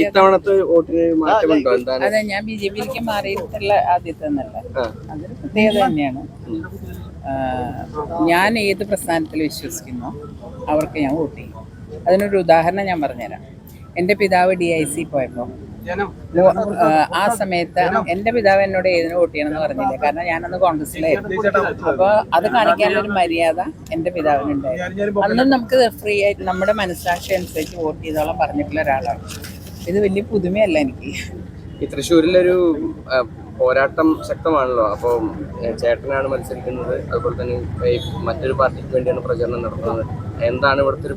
ഇത്തവണത്തെ വോട്ടിന് മാറ്റമുണ്ടോ? എന്താണ്? അതെ ഞാൻ ബി ജെ പിയിലേക്ക് മാറിയിട്ടുള്ള ആദ്യത്തെ എന്നല്ല ആ. അതൊരു പ്രത്യേകത തന്നെയാണ്. ഞാൻ ഏത് പ്രസ്ഥാനത്തിൽ വിശ്വസിക്കുന്നു അവർക്ക് ഞാൻ വോട്ട് ചെയ്യും. അതിനൊരു ഉദാഹരണം ഞാൻ പറഞ്ഞുതരാം. എന്റെ പിതാവ് ഡി ഐ സി പോയപ്പോൾ ആ സമയത്ത് എന്റെ പിതാവ് എന്നോട് ഏതിനു വോട്ട് ചെയ്യണമെന്ന് പറഞ്ഞില്ല? കാരണം ഞാനന്ന് കോൺഗ്രസിലായിരുന്നു അപ്പോൾ അത് കാണിക്കാനുള്ള ഒരു മര്യാദ എന്റെ പിതാവിനുണ്ടായിരുന്നു. അന്നും നമുക്ക് ഫ്രീ ആയിട്ട് നമ്മുടെ മനസ്സാക്ഷി അനുസരിച്ച് വോട്ട് ചെയ്തോളം പറഞ്ഞിട്ടുള്ള ഒരാളാണ്. ഇത് വലിയ പുതുമയല്ല എനിക്ക്. ഈ തൃശ്ശൂരിലൊരു പോരാട്ടം ശക്തമാണല്ലോ. അപ്പോൾ ചേട്ടനാണ് മത്സരിക്കുന്നത്. അതുപോലെ തന്നെ മറ്റൊരു പാർട്ടിക്ക് വേണ്ടിയാണ് പ്രചരണം നടത്തുന്നത്. എന്താണ് ഇവിടുത്തെ ഒരു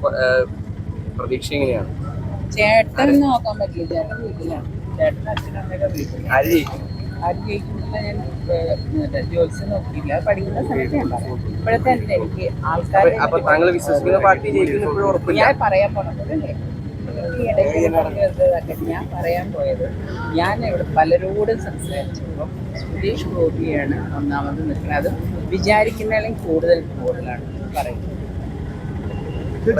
പ്രതീക്ഷ എങ്ങനെയാണ്? ചേട്ടൻ നോക്കാൻ പറ്റില്ല. ചേട്ടൻ വീട്ടിലാണ് ചേട്ടൻ അച്ഛനമ്മയൊക്കെ വീട്ടിലാണ് ആര് ജയിക്കും? ആര് ജയിക്കുന്നില്ല ഞാൻ ജോലിച്ച് നോക്കിയില്ല പഠിക്കുന്ന സമയത്ത് ഞാൻ പറയാം. ഇപ്പോഴത്തെ എന്റെ എനിക്ക് ആൾക്കാരെ ഞാൻ പറയാൻ പോണത് ഈ ഇടയ്ക്ക് പറഞ്ഞു ഞാൻ പറയാൻ പോയത് ഞാൻ ഇവിടെ പലരോടും സംസാരിച്ചപ്പോൾ സുരേഷ് ഗോപിയാണ് ഒന്നാമത് നിൽക്കുന്നത്. അത് വിചാരിക്കുന്നതിലും കൂടുതൽ കൂടുതലാണ് പറയുന്നത്.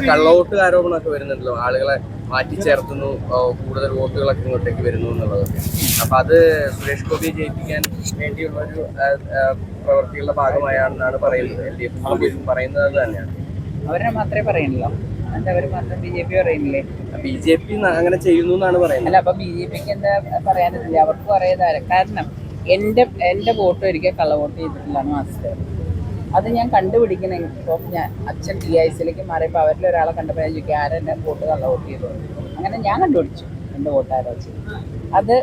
കള്ളവോട്ട് ആരോപണമൊക്കെ വരുന്നുണ്ടല്ലോ. ആളുകളെ മാറ്റി ചേർത്തുന്നു കൂടുതൽ വോട്ടുകളൊക്കെ ഇങ്ങോട്ടേക്ക് വരുന്നു എന്നുള്ളതൊക്കെ. അപ്പൊ അത് സുരേഷ് ഗോപിയെ ജയിപ്പിക്കാൻ വേണ്ടിയുള്ള ഒരു പ്രവൃത്തികളുടെ ഭാഗമായാണെന്നാണ് പറയുന്നത്. എൽ ഡി എഫ് പറയുന്നത് തന്നെയാണ്. അവരെ മാത്രമേ പറയുന്നുള്ളൂ. ബി ജെ പി അങ്ങനെ ചെയ്യുന്നു എന്നാണ് പറയുന്നത്. അല്ല അപ്പൊ ബി ജെ പിക്ക് എന്താ പറയാനില്ല അവർക്ക് പറയുന്നത് കാരണം എന്റെ എന്റെ വോട്ട് ഒരിക്കൽ കള്ളവോട്ട് ചെയ്തിട്ടില്ലാണ് മാസ്റ്റർ. അത് ഞാൻ കണ്ടുപിടിക്കണമെങ്കിൽ ഇപ്പം ഞാൻ അച്ഛൻ ടി ഐ സിയിലേക്ക് മാറിയപ്പോൾ അവരിൽ ഒരാളെ കണ്ടപ്പോൾ ഞാൻ ചോദിക്കും കള്ള വോട്ട് കള്ളവോട്ട് ചെയ്തു അങ്ങനെ ഞാൻ കണ്ടുപിടിച്ചു എന്റെ വോട്ട് വെച്ച് അത്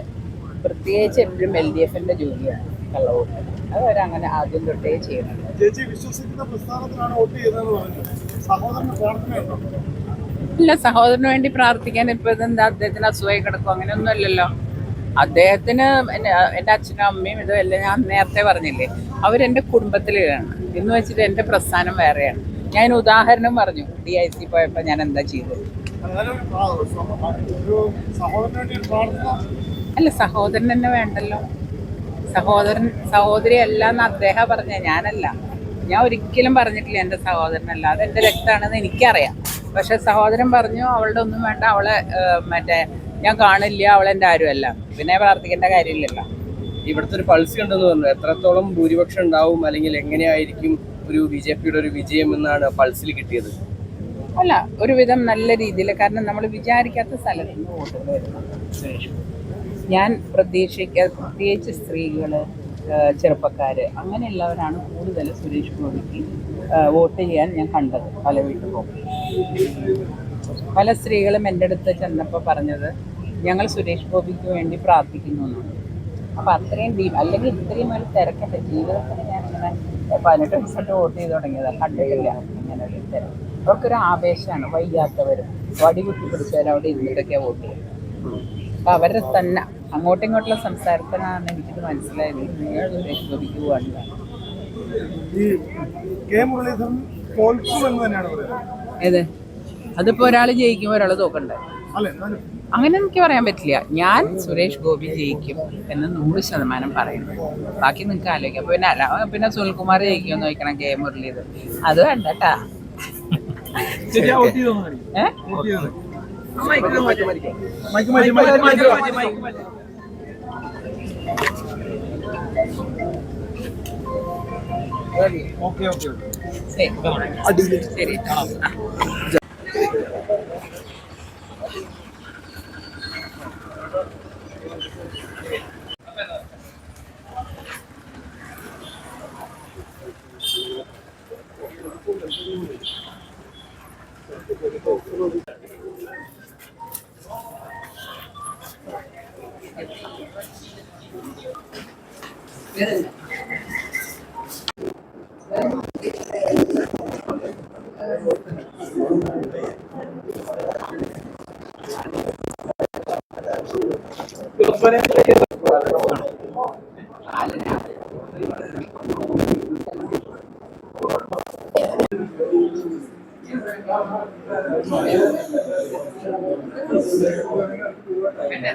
പ്രത്യേകിച്ച് എപ്പോഴും എൽ ഡി എഫിന്റെ ജോലിയാണ് കള്ള വോട്ട്. അത് അവരങ്ങനെ ആദ്യം തൊട്ടേ ചെയ്യുന്നുണ്ട്. ചേച്ചി വിശ്വസിക്കുന്ന പ്രസ്ഥാനത്തിനാണ് വോട്ട് ചെയ്തതെന്ന് പറഞ്ഞു. സഹോദരന് പ്രാർത്ഥനയുണ്ടോ? ഇല്ല സഹോദരന് വേണ്ടി പ്രാർത്ഥിക്കാൻ ഇപ്പൊ ഇതെന്താ അദ്ദേഹത്തിന് അസുഖമായി കിടക്കും അങ്ങനെയൊന്നും അല്ലല്ലോ. അദ്ദേഹത്തിന് എന്റെ അച്ഛനും അമ്മയും ഇതും എല്ലാം ഞാൻ നേരത്തെ പറഞ്ഞില്ലേ? അവരെന്റെ കുടുംബത്തിലാണ്. എന്ന് വെച്ചിട്ട് എന്റെ പ്രസ്ഥാനം വേറെയാണ്. ഞാൻ ഉദാഹരണം പറഞ്ഞു ഡി ഐ സി പോയപ്പോൾ ഞാൻ എന്താ ചെയ്തത്? അല്ല സഹോദരൻ തന്നെ വേണ്ടല്ലോ. സഹോദരൻ സഹോദരി അല്ല എന്ന് അദ്ദേഹം പറഞ്ഞ ഞാനല്ല. ഞാൻ ഒരിക്കലും പറഞ്ഞിട്ടില്ല എന്റെ സഹോദരനല്ല അത് എന്റെ രക്തമാണെന്ന് എനിക്കറിയാം. പക്ഷെ സഹോദരൻ പറഞ്ഞു അവളുടെ ഒന്നും വേണ്ട അവളെ മറ്റേ ഞാൻ കാണില്ല അവളെന്റെ ആരുമല്ല. പിന്നെ പ്രാർത്ഥിക്കേണ്ട കാര്യമില്ലല്ലോ. ഇവിടുത്തെ ഒരു പൾസ് കണ്ടെന്ന് പറഞ്ഞു. എത്രത്തോളം ഭൂരിപക്ഷം ഉണ്ടാവും അല്ലെങ്കിൽ എങ്ങനെയായിരിക്കും ഒരു ബി ജെ പിയുടെ ഒരു വിജയം എന്നാണ് പൾസിൽ കിട്ടിയത്? അല്ല ഒരുവിധം നല്ല രീതിയിൽ കാരണം നമ്മൾ വിചാരിക്കാത്ത സ്ഥലത്ത് നിന്ന് വോട്ടുകൾ വരുന്നുണ്ട്. ഞാൻ പ്രതീക്ഷിക്ക പ്രത്യേകിച്ച് സ്ത്രീകൾ ചെറുപ്പക്കാർ അങ്ങനെയുള്ളവരാണ് കൂടുതൽ സുരേഷ് ഗോപിക്ക് വോട്ട് ചെയ്യാൻ ഞാൻ കണ്ടത് പല വീട്ടിലും. പല സ്ത്രീകളും എന്റെ അടുത്ത് ചെന്നപ്പോൾ പറഞ്ഞത് ഞങ്ങൾ സുരേഷ് ഗോപിക്ക് വേണ്ടി പ്രാർത്ഥിക്കുന്നു എന്നാണ്. അപ്പോൾ അത്രയും ഡീപ് അല്ലെങ്കിൽ ഇത്രയും ഒരു തിരക്കല്ലേ? ജീവിതത്തിൽ ഞാൻ ഇങ്ങനെ പതിനെട്ട് വയസ്സോട്ട് വോട്ട് ചെയ്ത് തുടങ്ങിയത്. കണ്ടിട്ടില്ല. ഇങ്ങനെ ഒരു തിരക്ക്. അവർക്കൊരു ആവേശമാണ് വൈകാത്തവരും വടി കുത്തി പിടിച്ചവരും അവിടെ ഇരുന്നിട്ടൊക്കെയാണ് വോട്ട് ചെയ്യുന്നത്. അപ്പൊ അവരുടെ തന്നെ അങ്ങോട്ടും ഇങ്ങോട്ടുള്ള സംസാരത്തിനാണ് എനിക്കിത് മനസ്സിലായത്. നിങ്ങൾ അതിപ്പോ ഒരാൾ പോകാനുള്ളതാണ് ഈ കെ മുരളീധരൻ തോൽക്കും എന്ന് തന്നെയാണ് പറയുന്നത്. ഏത്? അതിപ്പോ ഒരാൾ ജയിക്കുമ്പോൾ ഒരാൾ തോക്കണ്ടേ? അങ്ങനെ എനിക്ക് പറയാൻ പറ്റില്ല. ഞാൻ സുരേഷ് ഗോപി ജയിക്കും എന്ന് നൂറ് ശതമാനം പറയുന്നു. ബാക്കി നിങ്ങൾക്ക് ആലോചിക്കാം. പിന്നെ അല്ല പിന്നെ സുനിൽകുമാർ ജയിക്കുമെന്ന് ചോദിക്കണം കെ മുരളീധർ അത് വേണ്ടട്ടാ. ശരി ശരി. ശരി ആ. പിന്നെ